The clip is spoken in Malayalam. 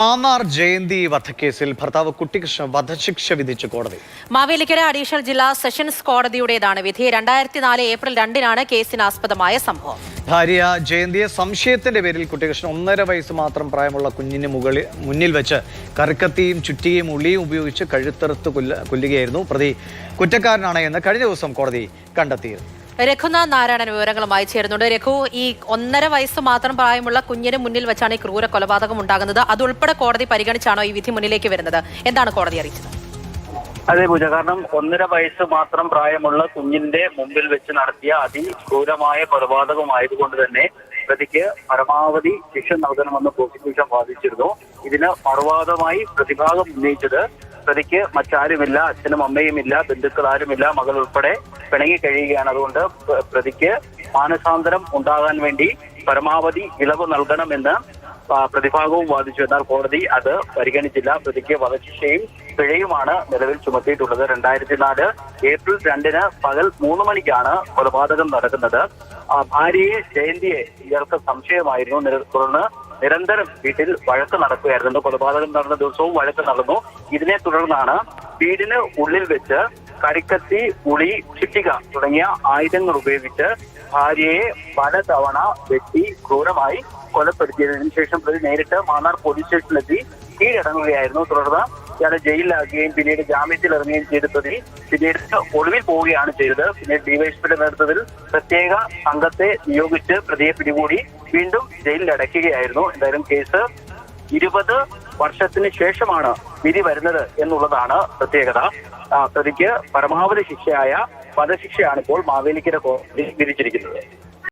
മാന്നാർ ജയന്തി വധക്കേസിൽ ഭർത്താവ് കുട്ടികൃഷ്ണ വധശിക്ഷ വിധിച്ചു കോടതി. മാവേലിക്കര അഡീഷണൽ ജില്ലാ സെഷൻസ് കോടതിയുടേതാണ് വിധി. രണ്ടായിരത്തി നാല് ഏപ്രിൽ രണ്ടിനാണ് കേസിന് ആസ്പദമായ സംഭവം. ഭാര്യ ജയന്തിയെ സംശയത്തിന്റെ പേരിൽ കുട്ടികൃഷ്ണൻ ഒന്നര വയസ്സ് മാത്രം പ്രായമുള്ള കുഞ്ഞിന് മുകളിൽ മുന്നിൽ വെച്ച് കറുക്കത്തിയും ചുറ്റിയും ഉള്ളിയും ഉപയോഗിച്ച് കഴുത്തറുത്ത് കൊല്ല കൊല്ലുകയായിരുന്നു പ്രതി. കുറ്റക്കാരനാണ് എന്ന് കഴിഞ്ഞ ദിവസം കോടതി കണ്ടെത്തിയിരുന്നു. രഘുനാഥ് നാരായണൻ വിവരങ്ങളുമായി ചേരുന്നുണ്ട്. രഘു ഈ ഒന്നര വയസ്സ് മാത്രം പ്രായമുള്ള കുഞ്ഞിന് മുന്നിൽ വെച്ചാണ് ഈ ക്രൂര കൊലപാതകം ഉണ്ടാകുന്നത്. അതുൾപ്പെടെ കോടതി പരിഗണിച്ചാണോ ഈ വിധി മുന്നിലേക്ക് വരുന്നത്? എന്താണ് കോടതി അറിയിച്ചത്? അതെ പൂജ. കാരണം ഒന്നര വയസ്സ് മാത്രം പ്രായമുള്ള കുഞ്ഞിന്റെ മുമ്പിൽ വെച്ച് നടത്തിയ അതിക്രൂരമായ കൊലപാതകമായതുകൊണ്ട് തന്നെ പ്രതിക്ക് പരമാവധി ശിക്ഷ നൽകണമെന്ന് പ്രോസിക്യൂഷൻ വാദിച്ചിരുന്നു. ഇതിന് മറുവാദമായി പ്രതിഭാഗം ഉന്നയിച്ചത് പ്രതിക്ക് മറ്റാരുമില്ല അച്ഛനും അമ്മയുമില്ല ബന്ധുക്കൾ ആരുമില്ല മകൾ ഉൾപ്പെടെ പിണങ്ങി കഴിയുകയാണ് അതുകൊണ്ട് പ്രതിക്ക് മാനസാന്തരം ഉണ്ടാകാൻ വേണ്ടി പരമാവധി ഇളവ് നൽകണമെന്ന് പ്രതിഭാഗവും വാദിച്ചു. എന്നാൽ കോടതി അത് പരിഗണിച്ചില്ല. പ്രതിക്ക് വധശിക്ഷയും പിഴയുമാണ് നിലവിൽ ചുമത്തിയിട്ടുള്ളത്. രണ്ടായിരത്തി നാല് ഏപ്രിൽ രണ്ടിന് പകൽ മൂന്ന് മണിക്കാണ് കൊലപാതകം നടക്കുന്നത്. ഭാര്യയെ ജയന്തിയെ ഇയാൾക്ക് സംശയമായിരുന്നു. തുടർന്ന് നിരന്തരം വീട്ടിൽ വഴക്ക് നടക്കുകയായിരുന്നു. കൊലപാതകം നടന്ന ദിവസവും വഴക്ക് നടന്നു. ഇതിനെ തുടർന്നാണ് വീടിന് ഉള്ളിൽ വെച്ച് കരിക്കത്തി ഉളി ചിട്ടിക തുടങ്ങിയ ആയുധങ്ങൾ ഉപയോഗിച്ച് ഭാര്യയെ പലതവണ വെട്ടി ക്രൂരമായി കൊലപ്പെടുത്തിയതിനു ശേഷം പ്രതി നേരിട്ട് മാന്നാർ പോലീസ് സ്റ്റേഷനിലെത്തി കീഴടങ്ങുകയായിരുന്നു. തുടർന്ന് ഇയാളെ ജയിലിലാക്കുകയും പിന്നീട് ജാമ്യത്തിൽ ഇറങ്ങുകയും ചെയ്ത പ്രതി പിന്നീട് ഒളിവിൽ പോവുകയാണ് ചെയ്തത്. പിന്നീട് ഡിവൈഎസ്പിയുടെ നേതൃത്വത്തിൽ പ്രത്യേക സംഘത്തെ നിയോഗിച്ച് പ്രതിയെ പിടികൂടി വീണ്ടും ജയിലിൽ അടയ്ക്കുകയായിരുന്നു എന്തായാലും കേസ് ഇരുപത് വർഷത്തിന് ശേഷമാണ് വിധി വരുന്നത് എന്നുള്ളതാണ് പ്രത്യേകത. പ്രതിക്ക് പരമാവധി ശിക്ഷയായ വധശിക്ഷയാണ് ഇപ്പോൾ മാവേലിക്കര കോടതി വിധിച്ചിരിക്കുന്നത്.